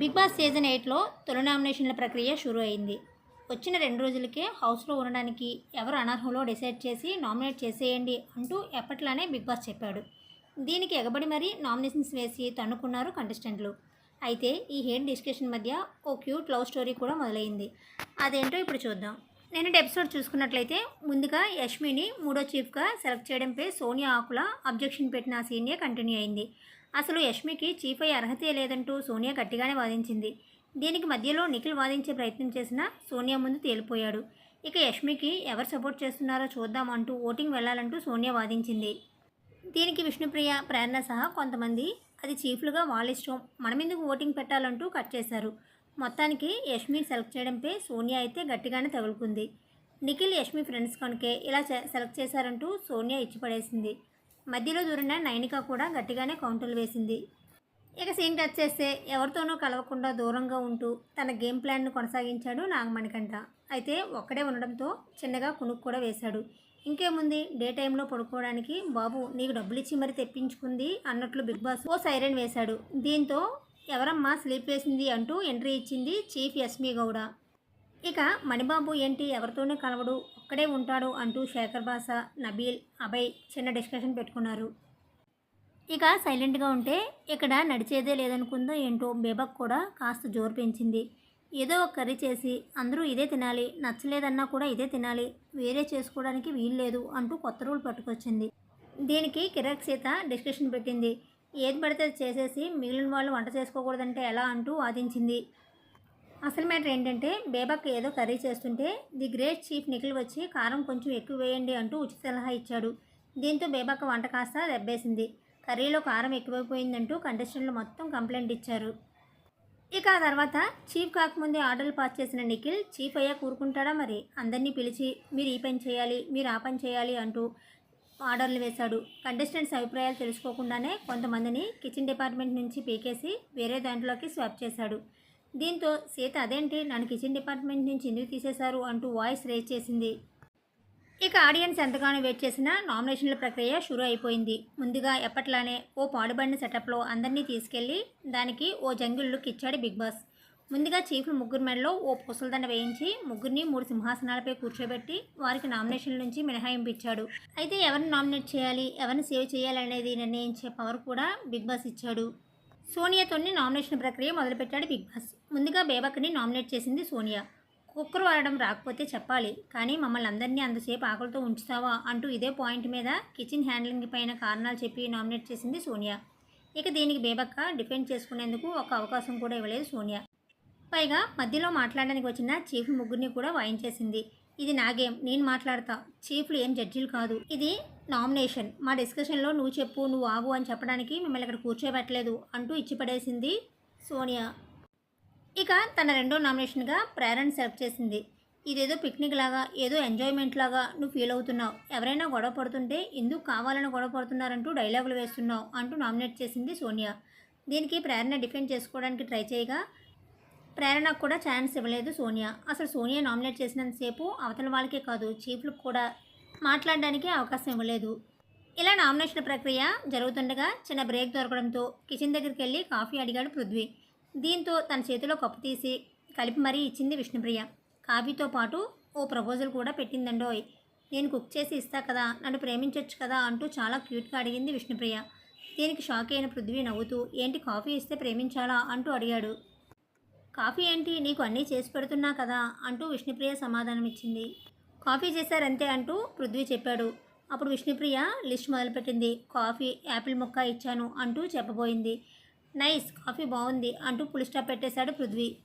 Big boss season ఎయిట్లో తొలి నామినేషన్ల ప్రక్రియ షురూ అయింది. వచ్చిన రెండు రోజులకే హౌస్లో ఉండడానికి ఎవరు అనర్హులో డిసైడ్ చేసి నామినేట్ చేసేయండి అంటూ ఎప్పట్లానే బిగ్ బాస్ చెప్పాడు. దీనికి ఎగబడి మరీ నామినేషన్స్ వేసి తన్నుకున్నారు కంటెస్టెంట్లు. అయితే ఈ హేట్ డిస్కషన్ మధ్య ఓ క్యూట్ లవ్ స్టోరీ కూడా మొదలైంది. అదేంటో ఇప్పుడు చూద్దాం. నిన్నటి ఎపిసోడ్ చూసుకున్నట్లయితే ముందుగా యష్మిని మూడో చీఫ్గా సెలెక్ట్ చేయడంపై సోనియా ఆకుల అబ్జెక్షన్ పెట్టిన సీనియర్ కంటిన్యూ అయింది. అసలు యష్మికి చీఫ్ అయ్యే అర్హతే లేదంటూ సోనియా గట్టిగానే వాదించింది. దీనికి మధ్యలో నిఖిల్ వాదించే ప్రయత్నం చేసినా సోనియా ముందు తేలిపోయాడు. ఇక యష్మికి ఎవరు సపోర్ట్ చేస్తున్నారో చూద్దాం అంటూ ఓటింగ్ వెళ్ళాలంటూ సోనియా వాదించింది. దీనికి విష్ణుప్రియ ప్రేరణ సహా కొంతమంది అది చీఫ్లుగా వాళ్ళ ఇష్టం. ఓటింగ్ పెట్టాలంటూ కట్ చేశారు. మొత్తానికి యష్మిని సెలెక్ట్ చేయడంపై సోనియా అయితే గట్టిగానే తగులుకుంది. నిఖిల్ యష్మి ఫ్రెండ్స్ కనుకే ఇలా సెలెక్ట్ చేశారంటూ సోనియా ఇచ్చిపడేసింది. మధ్యలో దూరిన నైనిక కూడా గట్టిగానే కౌంటర్లు వేసింది. ఇక సీన్ టచ్ చేస్తే ఎవరితోనూ కలవకుండా దూరంగా ఉంటూ తన గేమ్ ప్లాన్ను కొనసాగించాడు నాగమణికంట అయితే ఒక్కడే ఉండడంతో చిన్నగా కునుకు కూడా వేశాడు. ఇంకేముంది? డే టైంలో పడుకోవడానికి బాబు నీకు డబ్బులు ఇచ్చి మరి తెప్పించుకుంది అన్నట్లు బిగ్ బాస్ ఓ సైరన్ వేశాడు. దీంతో ఎవరమ్మా స్లీప్ వేసింది అంటూ ఎంట్రీ ఇచ్చింది చీఫ్ ఎస్మి గౌడ. ఇక మణిబాబు ఏంటి? ఎవరితోనే కలవడు ఒక్కడే ఉంటాడు అంటూ శేఖర్ బాస నబీల్ అభయ్ చిన్న డిస్కషన్ పెట్టుకున్నారు. ఇక సైలెంట్గా ఉంటే ఇక్కడ నడిచేదే లేదనుకుందో ఏంటో బేబక్ కూడా కాస్త జోరు పెంచింది. ఏదో ఒక కర్రీ చేసి అందరూ ఇదే తినాలి నచ్చలేదన్నా కూడా ఇదే తినాలి వేరే చేసుకోవడానికి వీలు లేదు అంటూ కొత్త రూల్ పట్టుకొచ్చింది. దీనికి కిరాక్ సీత డిస్కషన్ పెట్టింది. ఏది పడితే అది చేసేసి మిగిలిన వాళ్ళు వంట చేసుకోకూడదంటే ఎలా అంటూ వాదించింది. అసలు మ్యాటర్ ఏంటంటే బేబక్ ఏదో కర్రీ చేస్తుంటే ది గ్రేట్ చీఫ్ నిఖిల్ వచ్చి కారం కొంచెం ఎక్కువ వేయండి అంటూ ఉచిత సలహా ఇచ్చాడు. దీంతో బేబక్క వంట కాస్త దెబ్బేసింది. కర్రీలో కారం ఎక్కువైపోయిందంటూ కంటెస్టెంట్లు మొత్తం కంప్లైంట్ ఇచ్చారు. ఇక ఆ తర్వాత చీఫ్ కాకముందే ఆర్డర్లు పాస్ చేసిన నిఖిల్ చీఫ్ అయ్యా కూరుకుంటాడా మరి? అందరినీ పిలిచి మీరు ఈ పని చేయాలి మీరు ఆ పని చేయాలి అంటూ ఆర్డర్లు వేశాడు. కంటెస్టెంట్స్ అభిప్రాయాలు తెలుసుకోకుండానే కొంతమందిని కిచెన్ డిపార్ట్మెంట్ నుంచి పీకేసి వేరే దాంట్లోకి స్వాప్ చేశాడు. దీంతో సీత అదేంటి? నన్ను కిచెన్ డిపార్ట్మెంట్ నుంచి ఎందుకు తీసేశారు? అంటూ వాయిస్ రేజ్ చేసింది. ఇక ఆడియన్స్ ఎంతగానో వెయిట్ చేసిన నామినేషన్ల ప్రక్రియ షురూ అయిపోయింది. ముందుగా ఎప్పట్లానే ఓ పాడుబడిన సెటప్లో అందరినీ తీసుకెళ్ళి దానికి ఓ జంగిల్ లుక్ ఇచ్చాడు బిగ్ బాస్. ముందుగా చీఫ్లు ముగ్గురు మెడలో ఓ పూసలదండ వేయించి ముగ్గురిని మూడు సింహాసనాలపై కూర్చోబెట్టి వారికి నామినేషన్ల నుంచి మినహాయింపు ఇచ్చాడు అయితే ఎవరిని నామినేట్ చేయాలి ఎవరిని సేవ్ చేయాలి అనేది నిర్ణయించే పవర్ కూడా బిగ్ బాస్ ఇచ్చాడు. సోనియాతోని నామినేషన్ ప్రక్రియ మొదలుపెట్టాడు బిగ్ బాస్. ముందుగా బేబక్ని నామినేట్ చేసింది సోనియా. కుక్కరు వాడడం రాకపోతే చెప్పాలి కానీ మమ్మల్ని అందరినీ అంతసేపు ఆకలితో ఉంచుతావా అంటూ ఇదే పాయింట్ మీద కిచెన్ హ్యాండ్లింగ్ పైన కారణాలు చెప్పి నామినేట్ చేసింది సోనియా. ఇక దీనికి బేబక్క డిఫెండ్ చేసుకునేందుకు ఒక అవకాశం కూడా ఇవ్వలేదు సోనియా. పైగా మధ్యలో మాట్లాడడానికి వచ్చిన చీఫ్ ముగ్గురిని కూడా వాయించేసింది. ఇది నా గేమ్ నేను మాట్లాడతా. చీఫ్లు ఏం జడ్జీలు కాదు. ఇది నామినేషన్. మా డిస్కషన్లో నువ్వు చెప్పు నువ్వు ఆగు అని చెప్పడానికి మిమ్మల్ని ఇక్కడ కూర్చోబెట్టలేదు అంటూ ఇచ్చి పడేసింది సోనియా. ఇక తన రెండో నామినేషన్గా ప్రేరణ సెలెక్ట్ చేసింది. ఇదేదో పిక్నిక్ లాగా ఏదో ఎంజాయ్మెంట్ లాగా నువ్వు ఫీల్ అవుతున్నావు. ఎవరైనా గొడవ పడుతుంటే ఎందుకు కావాలని గొడవ పడుతున్నారంటూ డైలాగులు వేస్తున్నావు అంటూ నామినేట్ చేసింది సోనియా. దీనికి ప్రేరణ డిఫెండ్ చేసుకోవడానికి ట్రై చేయగా ప్రేరణకు కూడా ఛాన్స్ ఇవ్వలేదు సోనియా. అసలు సోనియా నామినేట్ చేసినంతసేపు అవతల వాళ్ళకే కాదు చీఫ్లకు కూడా మాట్లాడడానికి అవకాశం ఇవ్వలేదు. ఇలా నామినేషన్ ప్రక్రియ జరుగుతుండగా చిన్న బ్రేక్ దొరకడంతో కిచెన్ దగ్గరికి వెళ్ళి కాఫీ అడిగాడు పృథ్వీ. దీంతో తన చేతిలో కప్పు తీసి కలిపి మరీ ఇచ్చింది విష్ణుప్రియ. కాఫీతో పాటు ఓ ప్రపోజల్ కూడా పెట్టిందండోయ్. నేను కుక్ చేసి ఇస్తా కదా నన్ను ప్రేమించొచ్చు కదా అంటూ చాలా క్యూట్గా అడిగింది విష్ణుప్రియ. దీనికి షాక్ అయిన పృథ్వీ నవ్వుతూ ఏంటి కాఫీ ఇస్తే ప్రేమించాలా? అంటూ అడిగాడు. కాఫీ ఏంటి? నీకు అన్నీ చేసి పెడుతున్నా కదా? అంటూ విష్ణుప్రియ సమాధానం ఇచ్చింది కాఫీ చేశారంతే అంటూ పృథ్వీ చెప్పాడు. అప్పుడు విష్ణుప్రియ లిస్ట్ మొదలుపెట్టింది. కాఫీ యాపిల్ ముక్క ఇచ్చాను అంటూ చెప్పబోయింది. నైస్ కాఫీ బాగుంది అంటూ పులిస్టాప్ పెట్టేశాడు పృథ్వీ.